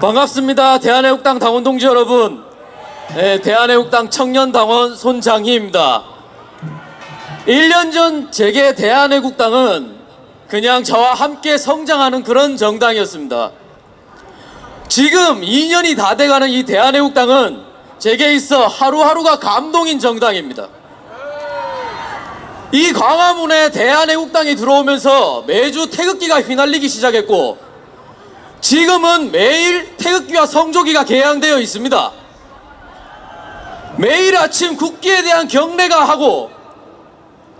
반갑습니다. 대한애국당 당원 동지 여러분. 네, 대한애국당 청년당원 손장희입니다. 1년 전 제게 대한애국당은 그냥 저와 함께 성장하는 그런 정당이었습니다. 지금 2년이 다 돼가는 이 대한애국당은 제게 있어 하루하루가 감동인 정당입니다. 이 광화문에 대한애국당이 들어오면서 매주 태극기가 휘날리기 시작했고 지금은 매일 태극기와 성조기가 개양되어 있습니다. 매일 아침 국기에 대한 경례가 하고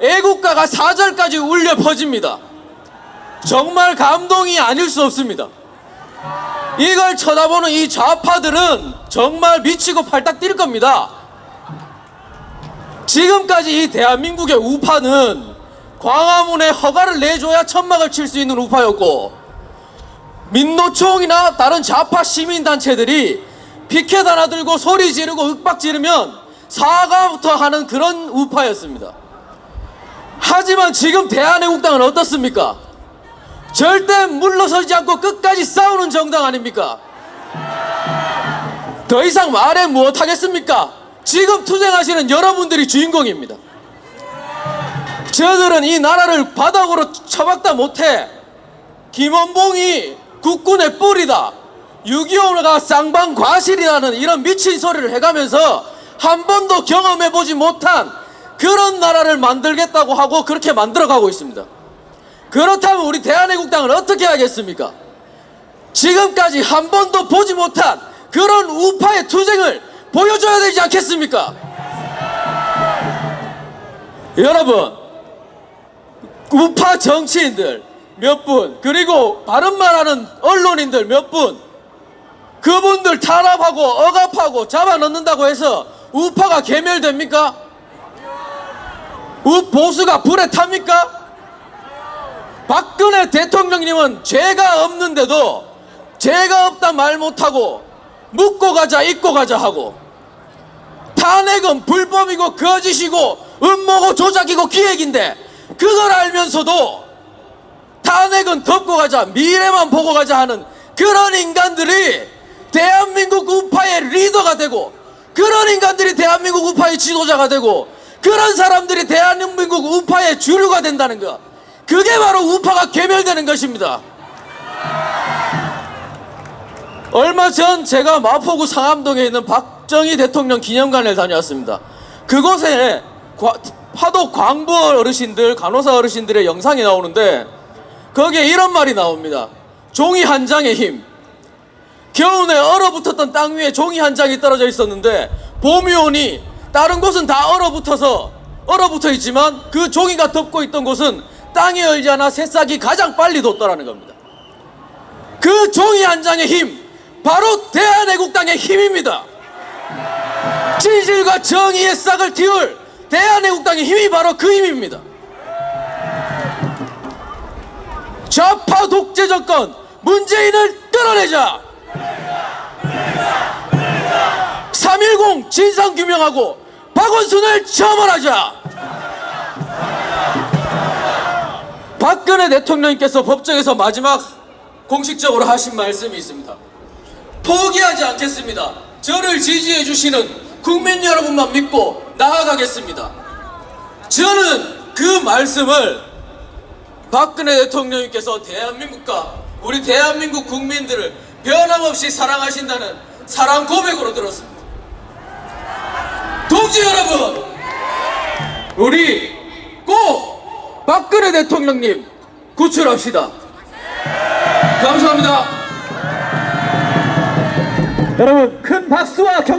애국가가 사절까지 울려 퍼집니다. 정말 감동이 아닐 수 없습니다. 이걸 쳐다보는 이 좌파들은 정말 미치고 팔딱 뛸 겁니다. 지금까지 이 대한민국의 우파는 광화문에 허가를 내줘야 천막을 칠 수 있는 우파였고 민노총이나 다른 좌파 시민단체들이 피켓 하나 들고 소리 지르고 윽박 지르면 사과부터 하는 그런 우파였습니다. 하지만 지금 대한애국당은 어떻습니까? 절대 물러서지 않고 끝까지 싸우는 정당 아닙니까? 더 이상 말해 무엇하겠습니까? 지금 투쟁하시는 여러분들이 주인공입니다. 저들은 이 나라를 바닥으로 처박다 못해 김원봉이 국군의 뿔이다. 6.25가 쌍방 과실이라는 이런 미친 소리를 해가면서 한 번도 경험해보지 못한 그런 나라를 만들겠다고 하고 그렇게 만들어가고 있습니다. 그렇다면 우리 대한애국당은 어떻게 하겠습니까? 지금까지 한 번도 보지 못한 그런 우파의 투쟁을 보여줘야 되지 않겠습니까? 여러분, 우파 정치인들 몇 분, 그리고 바른 말 하는 언론인들 몇 분, 그분들 탄압하고 억압하고 잡아넣는다고 해서 우파가 개멸됩니까? 우 보수가 불에 탑니까? 박근혜 대통령님은 죄가 없는데도 죄가 없다 말 못하고 묻고 가자 잊고 가자 하고 탄핵은 불법이고 거짓이고 음모고 조작이고 기획인데 그걸 알면서도 탄핵은 덮고 가자 미래만 보고 가자 하는 그런 인간들이 대한민국 우파의 리더가 되고 그런 인간들이 대한민국 우파의 지도자가 되고 그런 사람들이 대한민국 우파의 주류가 된다는 것 그게 바로 우파가 개멸되는 것입니다. 얼마 전 제가 마포구 상암동에 있는 박정희 대통령 기념관을 다녀왔습니다. 그곳에 과- 화도 광부 어르신들 간호사 어르신들의 영상이 나오는데 거기에 이런 말이 나옵니다 종이 한 장의 힘 겨우내 얼어붙었던 땅 위에 종이 한 장이 떨어져 있었는데 봄이 오니 다른 곳은 다 얼어붙어서 얼어붙어 있지만 그 종이가 덮고 있던 곳은 땅이 얼지 않아 새싹이 가장 빨리 돋더라는 겁니다. 그 종이 한 장의 힘 바로 대한애국당의 힘입니다. 진실과 정의의 싹을 틔울 대한애국당의 힘이 바로 그 힘입니다. 좌파 독재 정권 문재인을 끌어내자. 3.10 진상규명하고 박원순을 처벌하자. 박근혜 대통령님께서 법정에서 마지막 공식적으로 하신 말씀이 있습니다. 포기하지 않겠습니다. 저를 지지해 주시는 국민 여러분만 믿고 나아가겠습니다. 저는 그 말씀을 박근혜 대통령님께서 대한민국과 우리 대한민국 국민들을 변함없이 사랑하신다는 사랑 고백으로 들었습니다. 동지 여러분, 우리 꼭 박근혜 대통령님 구출합시다. 감사합니다. 여러분 큰 박수와 경